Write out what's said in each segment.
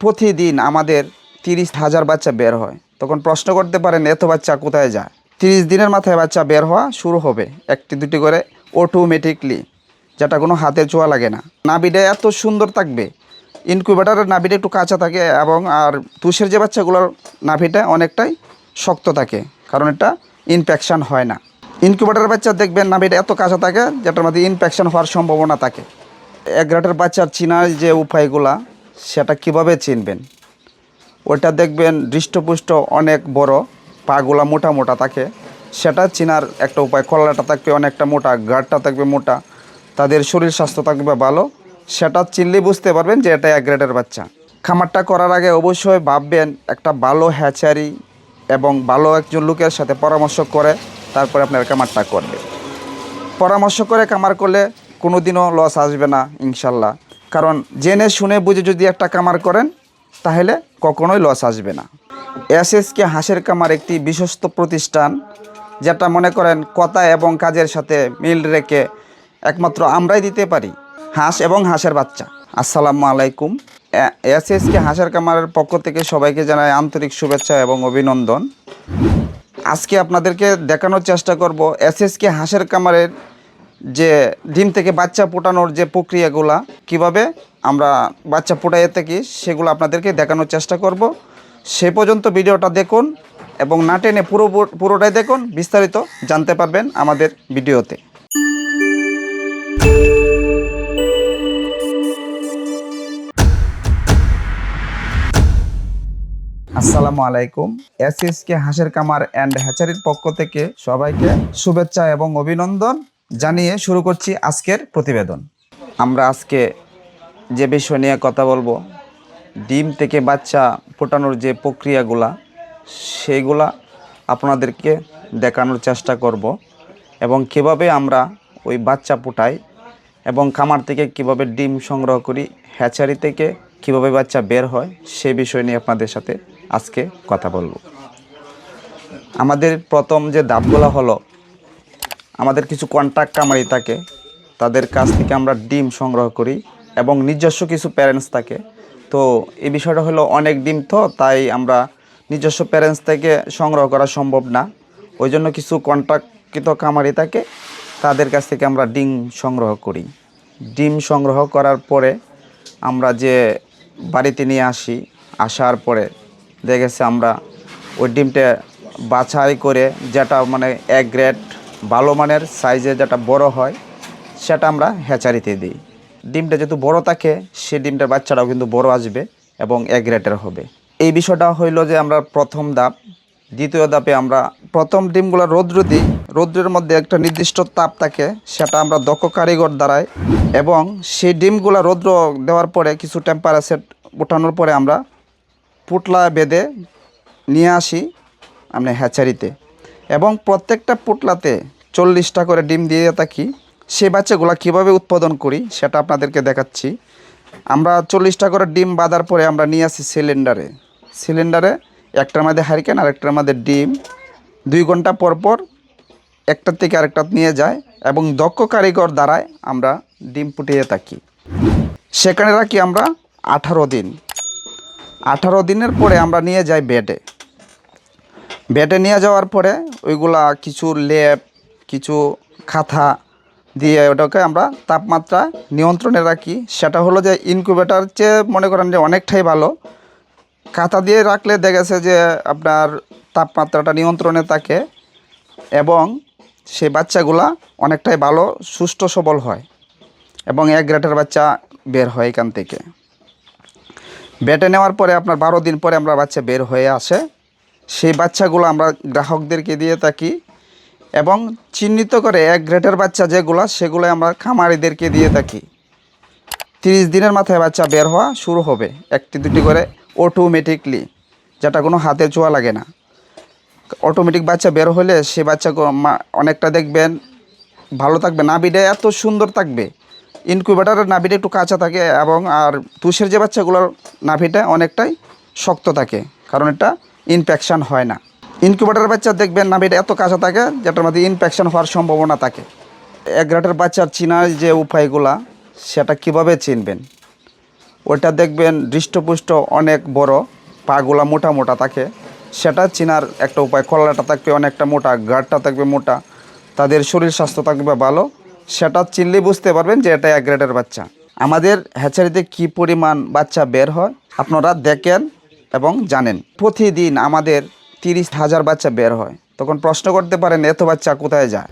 প্রতিদিন আমাদের তিরিশ হাজার বাচ্চা বের হয়। তখন প্রশ্ন করতে পারেন, এত বাচ্চা কোথায় যায়? তিরিশ দিনের মাথায় বাচ্চা বের হওয়া শুরু হবে, একটি দুটি করে অটোমেটিকলি যেটা কোনো হাতে ছোঁয়া লাগে না। নাভিটা এত সুন্দর থাকবে ইনকিউবেটারের নাভিটা একটু কাঁচা থাকে এবং আর তুষের যে বাচ্চাগুলোর নাভিটা অনেকটাই শক্ত থাকে, কারণ এটা ইনফেকশান হয় না। ইনকিউবেটারের বাচ্চা দেখবেন নাভিটা এত কাঁচা থাকে, যেটার মধ্যে ইনফেকশান হওয়ার সম্ভাবনা থাকে। এক গ্রাটের বাচ্চার চিনার যে উপায়গুলা সেটা কীভাবে চিনবেন? ওইটা দেখবেন হৃষ্টপুষ্ট অনেক বড়, পাগুলা মোটা মোটা থাকে। সেটা চিনার একটা উপায় কলাটা থাকবে অনেকটা মোটা, গাঢ়টা থাকবে মোটা, তাদের শরীর স্বাস্থ্য থাকবে ভালো। সেটা চিনলে বুঝতে পারবেন যে এটা এক গ্রেডের বাচ্চা। খামারটা করার আগে অবশ্যই ভাববেন একটা ভালো হ্যাচারি এবং ভালো একজন লোকের সাথে পরামর্শ করে তারপরে আপনার খামারটা করবে। পরামর্শ করে কামার করলে কোনো দিনও লস আসবে না, ইনশাল্লাহ। কারণ জেনে শুনে বুঝে যদি একটা কামার করেন, তাহলে কখনোই লস আসবে না। এসএসকে হাঁসের কামার একটি বিশ্বস্ত প্রতিষ্ঠান, যেটা মনে করেন কথা এবং কাজের সাথে মিল রেখে একমাত্র আমরাই দিতে পারি, হাঁস এবং হাঁসের বাচ্চা। আসসালামু আলাইকুম। এসএসকে হাঁসের কামারের পক্ষ থেকে সবাইকে জানাই আন্তরিক শুভেচ্ছা এবং অভিনন্দন। আজকে আপনাদেরকে দেখানোর চেষ্টা করব এসএসকে হাঁসের কামারের যে ডিম থেকে বাচ্চা ফোটানোর যে প্রক্রিয়াগুলা, কীভাবে আমরা বাচ্চা ফোটাইয়ে থাকি, সেগুলো আপনাদেরকে দেখানোর চেষ্টা করব। সে পর্যন্ত ভিডিওটা দেখুন এবং না টেনে পুরো পুরোটাই দেখুন, বিস্তারিত জানতে পারবেন আমাদের ভিডিওতে। আসসালামু আলাইকুম। এসএসকে হাঁসের কামার অ্যান্ড হ্যাচারির পক্ষ থেকে সবাইকে শুভেচ্ছা এবং অভিনন্দন। জানিয়ে শুরু করছি আজকের প্রতিবেদন। আমরা আজকে যে বিষয় নিয়ে কথা বলব, ডিম থেকে বাচ্চা ফোটানোর যে প্রক্রিয়াগুলা, সেইগুলা আপনাদেরকে দেখানোর চেষ্টা করব এবং কীভাবে আমরা ওই বাচ্চা ফোটাই এবং খামার থেকে কীভাবে ডিম সংগ্রহ করি, হ্যাচারি থেকে কীভাবে বাচ্চা বের হয়, সে বিষয় নিয়ে আপনাদের সাথে আজকে কথা বলব। আমাদের প্রথম যে ধাপগুলো হলো আমাদের কিছু কন্ট্রাক্ট কামারি থাকে। তাদের কাছ থেকে আমরা ডিম সংগ্রহ করি এবং নিজস্ব কিছু প্যারেন্টস থাকে। তো এই বিষয়টা হলো অনেক ডিম তো, তাই আমরা নিজস্ব প্যারেন্টস থেকে সংগ্রহ করা সম্ভব না। ওই জন্য কিছু কন্ট্যাক্টকৃত কামারি থাকে, তাদের কাছ থেকে আমরা ডিম সংগ্রহ করি। ডিম সংগ্রহ করার পরে আমরা যে বাড়িতে নিয়ে আসি, আসার পরে দেখেছে আমরা ওই ডিমটা বাছাই করে যেটা মানে এক গ্রেড ভালো মানের সাইজে যেটা বড় হয়, সেটা আমরা হ্যাচারিতে দিই। ডিমটা যেহেতু বড় থাকে, সে ডিমটার বাচ্চাটাও কিন্তু বড় আসবে এবং এক গ্রেডের হবে। এই বিষয়টা হইল যে আমরা প্রথম ধাপ। দ্বিতীয় ধাপে আমরা প্রথম ডিমগুলো রৌদ্র দিই। রৌদ্রের মধ্যে একটা নির্দিষ্ট তাপ থাকে, সেটা আমরা দক্ষ কারিগর দ্বারাই এবং সেই ডিমগুলো রৌদ্র দেওয়ার পরে কিছু টেম্পারেচার উঠানোর পরে আমরা পুটলা বেঁধে নিয়ে আসি, আমরা হ্যাচারিতে এবং প্রত্যেকটা পুটলাতে চল্লিশটা করে ডিম দিয়ে থাকি। সেই বাচ্চাগুলো কীভাবে উৎপাদন করি, সেটা আপনাদেরকে দেখাচ্ছি। আমরা চল্লিশটা করে ডিম বাঁধার পরে আমরা নিয়ে আসি সিলিন্ডারে। সিলিন্ডারে একটার মধ্যে হারিকেন আর একটার মধ্যে ডিম। দুই ঘণ্টা পর পর একটার থেকে আরেকটা নিয়ে যায় এবং দক্ষ কারিগর দ্বারায় আমরা ডিম ফুটিয়ে থাকি। সেখানে রাখি আমরা আঠারো দিন। আঠারো দিনের পরে আমরা নিয়ে যাই বেডে। বেডে নিয়ে যাওয়ার পরে ওইগুলা কিছু লেপ, কিছু খাতা দিয়ে ওটাকে আমরা তাপমাত্রা নিয়ন্ত্রণে রাখি। সেটা হলো যে ইনকিউবেটার চেয়ে মনে করেন যে অনেকটাই ভালো। কাঁথা দিয়ে রাখলে দেখেছে যে আপনার তাপমাত্রাটা নিয়ন্ত্রণে থাকে এবং সেই বাচ্চাগুলা অনেকটাই ভালো, সুস্থ, সবল হয় এবং এক গ্রেটের বাচ্চা বের হয় এখান থেকে। বেটে নেওয়ার পরে আপনার বারো দিন পরে আমরা বাচ্চা বের হয়ে আসে। সেই বাচ্চাগুলো আমরা গ্রাহকদেরকে দিয়ে থাকি এবং চিহ্নিত করে এক গ্রেটের বাচ্চা যেগুলো সেগুলো আমরা খামারিদেরকে দিয়ে থাকি। তিরিশ দিনের মাথায় বাচ্চা বের হওয়া শুরু হবে একটি দুটি করে অটোমেটিকলি যেটা কোনো হাতে ছোঁয়া লাগে না। অটোমেটিক বাচ্চা বের হলে সে বাচ্চা অনেকটা দেখবেন, ভালো থাকবে, নাভিটা এত সুন্দর থাকবে। ইনকিউবেটারের নাভিটা একটু কাঁচা থাকে এবং আর তুষের যে বাচ্চাগুলোর নাভিটা অনেকটাই শক্ত থাকে, কারণ এটা ইনফেকশান হয় না। ইনকিউবেটারের বাচ্চা দেখবেন নাভিটা এত কাঁচা থাকে যেটার মধ্যে ইনফেকশান হওয়ার সম্ভাবনা থাকে। এক গ্রাটের বাচ্চার চিনার যে উপায়গুলা, সেটা কীভাবে চিনবেন? ওইটা দেখবেন হৃষ্টপুষ্ট অনেক বড়, পাগুলা মোটা মোটা থাকে। সেটা চিনার একটা উপায় কলাটা থাকবে অনেকটা মোটা গাঢ়টা থাকবে মোটা, তাদের শরীর স্বাস্থ্য থাকবে ভালো, সেটা চিনলে বুঝতে পারবেন যে এটা এক গ্রেডের বাচ্চা। আমাদের হ্যাচারিতে কি পরিমাণ বাচ্চা বের হয়, আপনারা দেখেন। এবং জানেন। প্রতিদিন আমাদের তিরিশ হাজার বাচ্চা বের হয়। তখন প্রশ্ন করতে পারেন, এত বাচ্চা কোথায় যায়?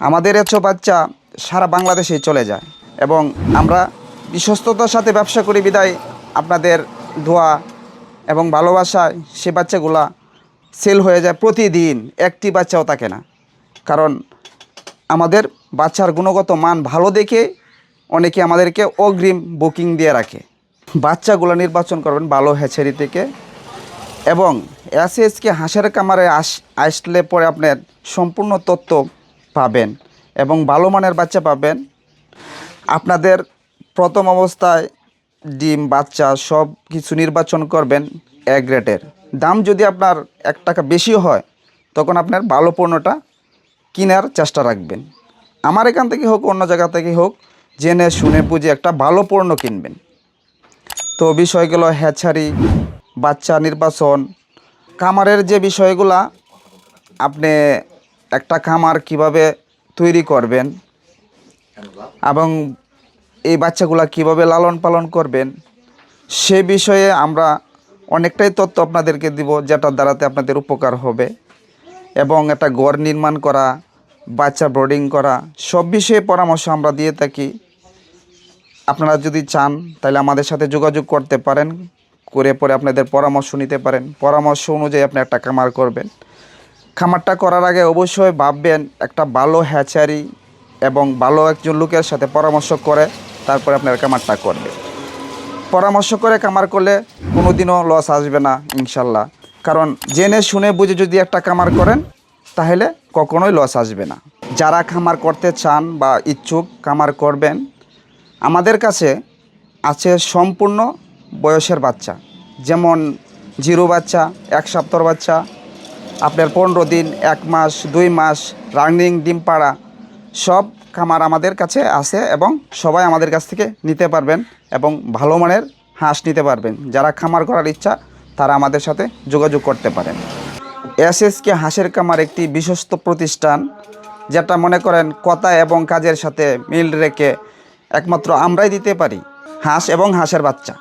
আমাদের এত বাচ্চা সারা বাংলাদেশেই চলে যায় এবং আমরা বিশ্বস্ততার সাথে ব্যবসা করি বিদায়। আপনাদের দোয়া এবং ভালোবাসায় সে বাচ্চাগুলা সেল হয়ে যায় প্রতিদিন। একটি বাচ্চাও থাকে না। কারণ আমাদের বাচ্চার গুণগত মান ভালো দেখে অনেকে আমাদেরকে অগ্রিম বুকিং দিয়ে রাখে। বাচ্চাগুলো নির্বাচন করবেন ভালো হ্যাচারি থেকে। এবং এসএসকে হাঁসের কামারে আস, আসলে পরে আপনার সম্পূর্ণ তথ্য পাবেন এবং ভালো মানের বাচ্চা পাবেন। আপনাদের প্রথম অবস্থায় ডিম, বাচ্চা সব কিছু নির্বাচন করবেন এক রেটের দাম যদি আপনার এক টাকা বেশি হয়, তখন আপনার ভালো পণ্যটা কেনার চেষ্টা রাখবেন। আমার এখান থেকে হোক, অন্য জায়গা থেকে হোক, জেনে শুনে বুঝে একটা ভালো পণ্য কিনবেন। তো বিষয়গুলো হ্যাচারি বাচ্চা নির্বাচন। খামারের যে বিষয়গুলা, আপনি একটা খামার কীভাবে তৈরি করবেন এবং এই বাচ্চাগুলা কীভাবে লালন পালন করবেন, সে বিষয়ে আমরা অনেকটাই তথ্য আপনাদেরকে দিব, যেটার দ্বারাতে আপনাদের উপকার হবে। এবং একটা ঘর নির্মাণ করা, বাচ্চা ব্রোডিং করা, সব বিষয়ে পরামর্শ আমরা দিয়ে থাকি। আপনারা যদি চান, তাহলে আমাদের সাথে যোগাযোগ করতে পারেন, করে পরে আপনাদের পরামর্শ নিতে পারেন। পরামর্শ অনুযায়ী আপনি একটা খামার করবেন। খামারটা করার আগে অবশ্যই ভাববেন, একটা ভালো হ্যাচারি এবং ভালো একজন লোকের সাথে পরামর্শ করে তারপরে আপনার খামারটা করবে। পরামর্শ করে খামার করলে কোনোদিনও লস আসবে না, ইনশাল্লাহ। কারণ জেনে শুনে বুঝে যদি একটা খামার করেন, তাহলে কখনোই লস আসবে না। যারা খামার করতে চান বা ইচ্ছুক খামার করবেন আমাদের কাছে আছে সম্পূর্ণ বয়সের বাচ্চা। যেমন জিরো বাচ্চা, এক সপ্তাহ বাচ্চা, আপনার পনেরো দিন, এক মাস, দুই মাস, রানিং, ডিম পাড়া, সব খামার আমাদের কাছে আছে এবং সবাই আমাদের কাছ থেকে নিতে পারবেন এবং ভালো মানের হাঁস নিতে পারবেন। যারা খামার করার ইচ্ছা, তারা আমাদের সাথে যোগাযোগ করতে পারেন। এসএসকে হাঁসের খামার একটি বিশ্বস্ত প্রতিষ্ঠান, যেটা মনে করেন কথা এবং কাজের সাথে মিল রেখে একমাত্র আমরাই দিতে পারি হাঁস এবং হাঁসের বাচ্চা।